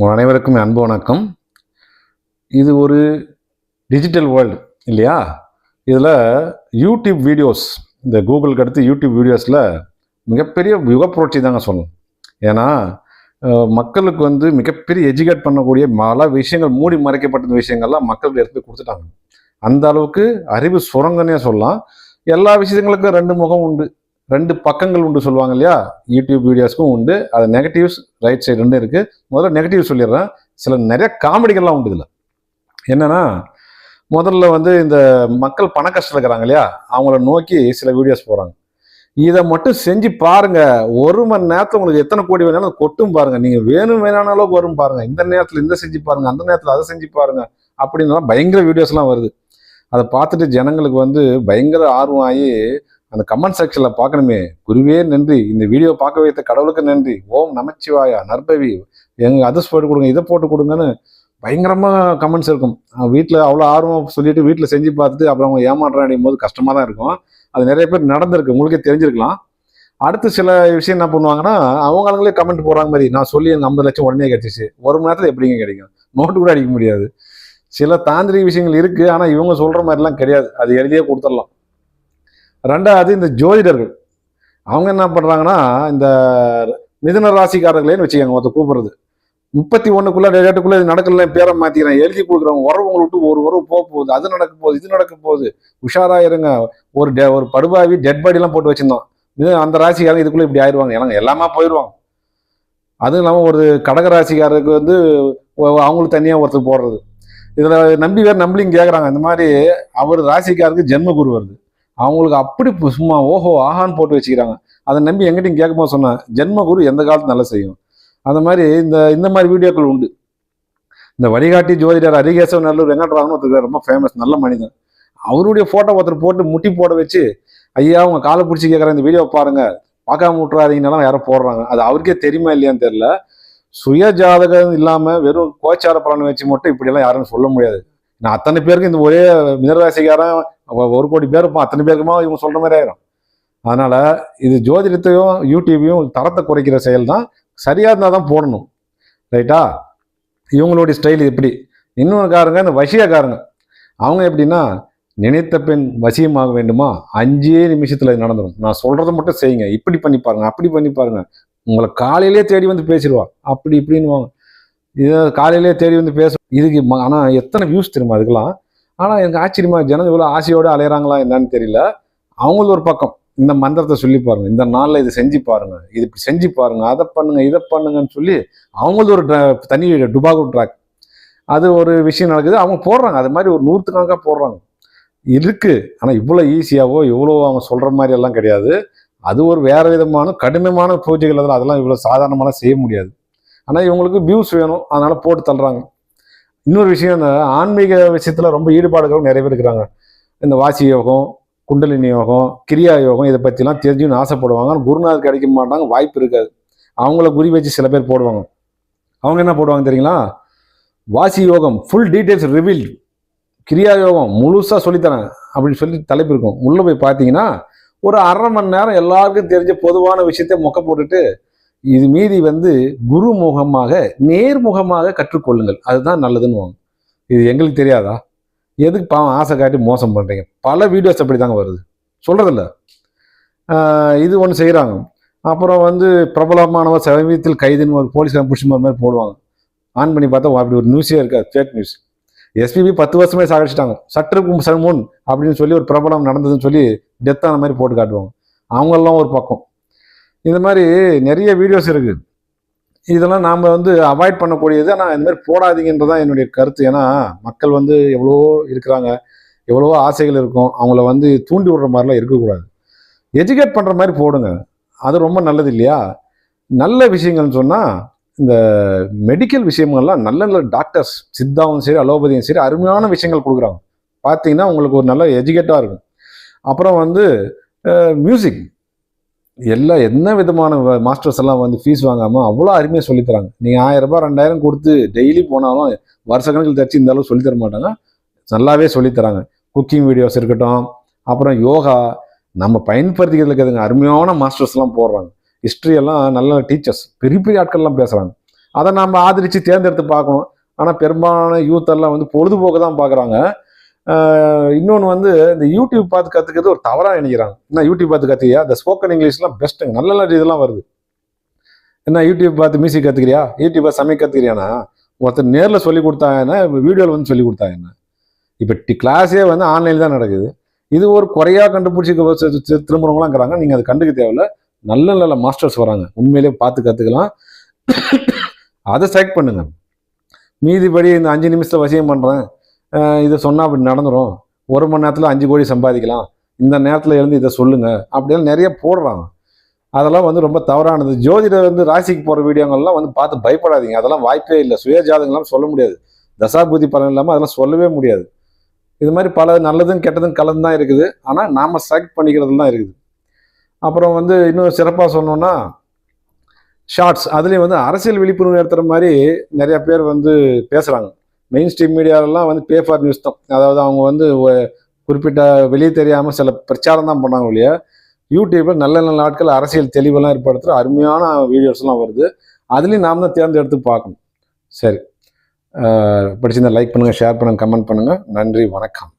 உங்கள் அனைவருக்கும் அன்பு வணக்கம். இது ஒரு டிஜிட்டல் வேர்ல்டு இல்லையா? இதில் யூடியூப் வீடியோஸ் இந்த கூகுளுக்கு அடுத்து யூடியூப் வீடியோஸில் மிகப்பெரிய யுகப்புரட்சி தாங்க சொல்லணும். ஏன்னா மக்களுக்கு வந்து மிகப்பெரிய எஜுகேட் பண்ணக்கூடிய பல விஷயங்கள் மூடி மறைக்கப்பட்ட விஷயங்கள்லாம் மக்களுக்கு எடுத்து கொடுத்துட்டாங்க. அந்த அளவுக்கு அறிவு சுரங்கன்னே சொல்லலாம். எல்லா விஷயங்களுக்கும் ரெண்டு முகம் உண்டு. ரெண்டு பக்கங்கள் உண்டு சொல்லுவாங்க இல்லையா? யூடியூப் வீடியோஸ்க்கும் உண்டு. அது நெகட்டிவ்ஸ் ரைட் சைடு ரெண்டும் இருக்குது முதல்ல நெகட்டிவ் சொல்லிடுறேன். சில நிறைய காமெடிகள்லாம் உண்டு இதில். என்னென்னா முதல்ல வந்து இந்த மக்கள் பண கஷ்டம் இருக்கிறாங்க இல்லையா? அவங்கள நோக்கி சில வீடியோஸ் போகிறாங்க இதை மட்டும் செஞ்சு பாருங்க. ஒரு மணி நேரத்தில் உங்களுக்கு எத்தனை கோடி வேணாலும் கொட்டும் பாருங்க. நீங்க வேணும் வேணான அளவுக்கு வரும் பாருங்க. இந்த நேரத்தில் இந்த செஞ்சு பாருங்க. அந்த நேரத்தில் அதை செஞ்சு பாருங்க. அப்படின்லாம் பயங்கர வீடியோஸ்லாம் வருது. அதை பார்த்துட்டு ஜனங்களுக்கு வந்து பயங்கர ஆர்வம் ஆகி அந்த கமெண்ட் செக்ஷனில் பார்க்கணுமே. குருவே நன்றி. இந்த வீடியோ பார்க்க வைத்த கடவுளுக்கு நன்றி. ஓம் நமச்சிவாயா நற்பவி. எங்கள் அதர்ஸ் போட்டு கொடுங்க இதை போட்டு கொடுங்கன்னு பயங்கரமாக கமெண்ட்ஸ் இருக்கும். வீட்டில் அவ்வளோ ஆர்வம் சொல்லிட்டு வீட்டில் செஞ்சு பார்த்துட்டு அப்புறம் அவங்க ஏமாற்றம் போது கஷ்டமாக தான் இருக்கும். அது நிறைய பேர் நடந்திருக்கு. உங்களுக்கே தெரிஞ்சிருக்கலாம். அடுத்து சில விஷயம் என்ன பண்ணுவாங்கன்னா அவங்களுங்களே கமெண்ட் போடுறாங்க மாதிரி. நான் சொல்லி எனக்கு ஐம்பது லட்சம் உடனே கிடச்சிச்சு ஒரு மணி நேரத்தில் எப்படிங்க கிடைக்கும்? நோட்டு கூட அடிக்க முடியாது. சில தாந்திரிக விஷயங்கள் இருக்குது ஆனால் இவங்க சொல்கிற மாதிரிலாம் கிடையாது. அது எழுதியே கொடுத்துடலாம். ரெண்டாவது இந்த ஜோதிடர்கள். அவங்க என்ன பண்ணுறாங்கன்னா இந்த மிதன ராசிக்காரர்களேன்னு வச்சுக்கோங்க ஒருத்தர் கூப்பிடுறது. முப்பத்தி ஒன்றுக்குள்ளே டேட்டுக்குள்ள இது நடக்கல பேரை மாற்றிக்கிறேன் எழுதி கொடுக்குறவங்க உறவுங்களை விட்டு ஒரு உறவு போக போகுது. அது நடக்க போகுது இது நடக்க போகுது. உஷாராக இருங்க. ஒரு டெ ஒரு படுபாவி டெட் பாடிலாம் போட்டு வச்சிருந்தோம் இது அந்த ராசிக்காரங்க இதுக்குள்ளே இப்படி ஆயிடுவாங்க ஏன்னா எல்லாமே போயிடுவாங்க அதுவும் இல்லாமல் ஒரு கடக ராசிக்காரருக்கு வந்து அவங்களுக்கு தனியாக ஒருத்தர் போடுறது. இதில் நம்பி வேறு நம்பளிங்க கேட்குறாங்க இந்த மாதிரி அவர் ராசிக்காருக்கு ஜென்ம குரு வருது. அவங்களுக்கு அப்படி சும்மா ஓஹோ ஆஹான்னு போட்டு வச்சுக்கிறாங்க. அதை நம்பி எங்கிட்டையும் கேட்கும்போது சொன்னேன் ஜென்ம குரு எந்த காலத்து நல்லா செய்யும்? அந்த மாதிரி இந்த இந்த மாதிரி வீடியோக்கள் உண்டு. இந்த வழிகாட்டி ஜோதிடர் அரிகேசவ நல்லூர் வெங்கட்ராமன் ஒருத்தர் ரொம்ப ஃபேமஸ் நல்ல மனிதன். அவருடைய ஃபோட்டோ ஒருத்தர் போட்டு முட்டி போட வச்சு ஐயா அவங்க காலை பிடிச்சி கேட்குற இந்த வீடியோ பாருங்க. பார்க்காம விட்டுறாதீங்கன்னாலும் யாரோ போடுறாங்க. அது அவருக்கே தெரியுமா இல்லையான்னு தெரியல. சுய ஜாதகம் இல்லாமல் வெறும் கோச்சார பலன் வச்சு மட்டும் இப்படியெல்லாம் யாரும் சொல்ல முடியாது. நான் அத்தனை பேருக்கு இந்த ஒரே மினராசிக்காரன் ஒரு கோடி பேர் இருப்பான். அத்தனை பேருக்குமா இவங்க சொல்ற மாதிரி ஆயிரும். அதனால இது ஜோதிடத்தையும் யூடியூபையும் தரத்தை குறைக்கிற செயல் தான் சரியா இருந்தால் தான் போடணும். ரைட்டா? இவங்களுடைய ஸ்டைல் எப்படி இன்னொரு காரங்க இந்த வசியக்காரங்க. அவங்க எப்படின்னா நினைத்த பெண் வசியமாக வேண்டுமா? அஞ்சே நிமிஷத்தில் இது நடந்துடும் நான் சொல்றதை மட்டும் செய்யுங்க. இப்படி பண்ணி பாருங்க அப்படி பண்ணி பாருங்க. உங்களை காலையிலே தேடி வந்து பேசிடுவா அப்படி இப்படின்னுவாங்க. இதை காலையிலே தேடி வந்து பேச இதுக்கு ஆனால் எத்தனை வியூஸ் தெரியுமா அதுக்கெல்லாம்? ஆனால் எனக்கு ஆச்சரியமா ஜனம் இவ்வளோ ஆசையோடு அலையிறாங்களா என்னன்னு தெரியல. அவங்களும் ஒரு பக்கம் இந்த மந்திரத்தை சொல்லி பாருங்க. இந்த நாளில் இது செஞ்சு பாருங்க. இது இப்படி செஞ்சு பாருங்க. அதை பண்ணுங்க இதை பண்ணுங்கன்னு சொல்லி அவங்களும் ஒரு தனி டுபாகோ ட்ராக். அது ஒரு விஷயம் நடக்குது. அவங்க போடுறாங்க. அது மாதிரி ஒரு நூற்றுக்கணக்காக போடுறாங்க. இருக்கு. ஆனால் இவ்வளோ ஈஸியாவோ இவ்வளோ அவங்க சொல்கிற மாதிரி எல்லாம் கிடையாது. அது ஒரு வேற விதமான கடுமையான பூஜைகள் அதெல்லாம் அதெல்லாம் இவ்வளோ சாதாரணமாக செய்ய முடியாது. ஆனால் இவங்களுக்கு வியூஸ் வேணும். அதனால் போட்டு தள்ளுறாங்க. இன்னொரு விஷயம் இந்த ஆன்மீக விஷயத்தில் ரொம்ப ஈடுபாடுகளும் நிறைய பேர் இருக்கிறாங்க. இந்த வாசி யோகம் குண்டலினி யோகம் கிரியா யோகம் இதை பற்றிலாம் தெரிஞ்சுன்னு ஆசைப்படுவாங்க. ஆனால் குருநாதர் கிடைக்க மாட்டாங்க வாய்ப்பு இருக்காது. அவங்கள குறி வச்சு சில பேர் போடுவாங்க. அவங்க என்ன போடுவாங்க தெரியுங்களா? வாசி யோகம் ஃபுல் டீட்டெயில்ஸ் ரிவீல் கிரியா யோகம் முழுசாக சொல்லித்தரேன். அப்படின்னு சொல்லி தலைப்பு இருக்கும். உள்ளே போய் பார்த்தீங்கன்னா ஒரு அரை மணி நேரம் எல்லாருக்கும் தெரிஞ்ச பொதுவான விஷயத்தை மொக்க போட்டுட்டு இது மீதி வந்து குருமுகமாக நேர்முகமாக கற்றுக்கொள்ளுங்கள். அதுதான் நல்லதுன்னு இது எங்களுக்கு தெரியாதா? எதுக்கு பாவம் ஆசை காட்டி மோசம் பண்ணுறீங்க பல வீடியோஸ் அப்படி தாங்க வருது சொல்கிறதில்ல இது ஒன்று செய்கிறாங்க அப்புறம் வந்து பிரபலமானவர் சமீபத்தில் கைதுன்னு ஒரு போலீஸ் பிடிச்சி மாதிரி போடுவாங்க. ஆன் பண்ணி பார்த்தா அப்படி ஒரு நியூஸே இருக்காது. ஃபேக் நியூஸ் எஸ்பிபி பத்து வருஷமே சாகடிச்சிட்டாங்க. சற்றுக்கும் ச- முன் அப்படின்னு சொல்லி ஒரு பிரபலம் நடந்ததுன்னு சொல்லி டெத்தான மாதிரி போட்டு காட்டுவாங்க. அவங்கெல்லாம் ஒரு பக்கம். இந்த மாதிரி நிறைய வீடியோஸ் இருக்குது இதெல்லாம் நாம் வந்து அவாய்ட் பண்ணக்கூடியது ஆனால் இந்த மாதிரி போடாதீங்கன்றது தான் என்னுடைய கருத்து. ஏன்னா மக்கள் வந்து எவ்வளோ இருக்கிறாங்க எவ்வளவோ ஆசைகள் இருக்கும். அவங்கள வந்து தூண்டி விடுற மாதிரிலாம் இருக்கக்கூடாது. எஜுகேட் பண்ணுற மாதிரி போடுங்க. அது ரொம்ப நல்லது இல்லையா? நல்ல விஷயங்கள்னு சொன்னால் இந்த மெடிக்கல் விஷயங்கள்லாம் நல்ல நல்ல டாக்டர்ஸ் சித்தாவும் சரி அலோபதியும் சரி அருமையான விஷயங்கள் கொடுக்குறாங்க பார்த்தீங்கன்னா உங்களுக்கு ஒரு நல்ல எஜுகேட்டாக இருக்கும். அப்புறம் வந்து மியூசிக் எல்லா என்ன விதமான மாஸ்டர்ஸ் எல்லாம் வந்து ஃபீஸ் வாங்காமல் அவ்வளோ அருமையாக சொல்லித்தராங்க. நீங்கள் ஆயிரம் ரூபாய் ரெண்டாயிரம் கொடுத்து டெய்லி போனாலும் வருஷ கணக்கில் தச்சு இந்த அளவு சொல்லித்தர மாட்டாங்க. நல்லாவே சொல்லித்தராங்க குக்கிங் வீடியோஸ் இருக்கட்டும் அப்புறம் யோகா நம்ம பயன்படுத்திக்கிறதுக்கு அதுங்க அருமையான மாஸ்டர்ஸ்லாம் போடுறாங்க. ஹிஸ்ட்ரி எல்லாம் நல்ல டீச்சர்ஸ் பெரிய பெரிய ஆட்கள்லாம் பேசுகிறாங்க அதை நம்ம ஆதரித்து தேர்ந்தெடுத்து பார்க்கணும். ஆனால் பெரும்பாலான யூத்தெல்லாம் வந்து பொழுதுபோக்கு தான் பார்க்குறாங்க. இன்னொன்று வந்து இந்த யூடியூப் பார்த்து கற்றுக்கிறது ஒரு தவறாக நினைக்கிறாங்க. என்ன யூடியூப் பார்த்து கற்றுக்கியா இந்த ஸ்போக்கன் இங்கிலீஷ்லாம் பெஸ்ட்டுங்க நல்ல நல்ல இதெல்லாம் வருது. என்ன யூடியூப் பார்த்து மியூசிக் கற்றுக்கிறியா யூடியூப் பார்த்து சமைக்க கற்றுக்கிறியானா ஒருத்தர் நேரில் சொல்லி இப்போ வீடியோவில் வந்து சொல்லி கொடுத்தாங்க இப்போ டி கிளாஸே வந்து ஆன்லைனில் தான் நடக்குது. இது ஒரு குறையாக கண்டுபிடிச்சி திரும்புறவங்களாம் இருக்கிறாங்க. நீங்கள் அதை கண்டுக்க தேவையில்ல. நல்ல நல்ல மாஸ்டர்ஸ் வராங்க. உண்மையிலேயே பார்த்து கற்றுக்கலாம் அதை செலக்ட் பண்ணுங்க. மீதிபடி இந்த அஞ்சு நிமிஷத்தில் வசியம் பண்ணுறேன் இதை சொன்னால் அப்படி நடந்துரும். ஒரு மணி நேரத்தில் அஞ்சு கோடி சம்பாதிக்கலாம். இந்த நேரத்தில் இருந்து இதை சொல்லுங்கள் அப்படின்னு நிறைய போடுறாங்க. அதெல்லாம் வந்து ரொம்ப தவறானது. ஜோதிடர் வந்து ராசிக்கு போகிற வீடியோங்கள்லாம் வந்து பார்த்து பயப்படாதீங்க. அதெல்லாம் வாய்ப்பே இல்லை. சுய ஜாதகம்லாம் சொல்ல முடியாது. தசாபூதி பலன் இல்லாமல் அதெல்லாம் சொல்லவே முடியாது. இது மாதிரி பல நல்லதும் கெட்டதும் கலந்து தான் இருக்குது. ஆனால் நாம் செலக்ட் பண்ணிக்கிறது தான் இருக்குது. அப்புறம் வந்து இன்னும் சிறப்பாக சொன்னோன்னா ஷார்ட்ஸ் அதுலேயும் வந்து அரசியல் விழிப்புணர்வு ஏற்றுற மாதிரி நிறையா பேர் வந்து பேசுகிறாங்க மெயின் ஸ்ட்ரீம் மீடியாலெலாம் வந்து பே ஃபார் நியூஸ் தான். அதாவது அவங்க வந்து குறிப்பிட்ட வெளியே தெரியாமல் சில பிரச்சாரம் தான் பண்ணாங்க ஒழிய யூடியூப்பில் நல்ல நல்ல ஆட்கள் அரசியல் தெளிவெல்லாம் ஏற்படுத்துகிற அருமையான வீடியோஸ்லாம் வருது. அதுலேயும் நாம் தான் தேர்ந்தெடுத்து பார்க்கணும். சரி. பிடிச்சிருந்தா லைக் பண்ணுங்கள் ஷேர் பண்ணுங்கள் கமெண்ட் பண்ணுங்கள் நன்றி வணக்கம்.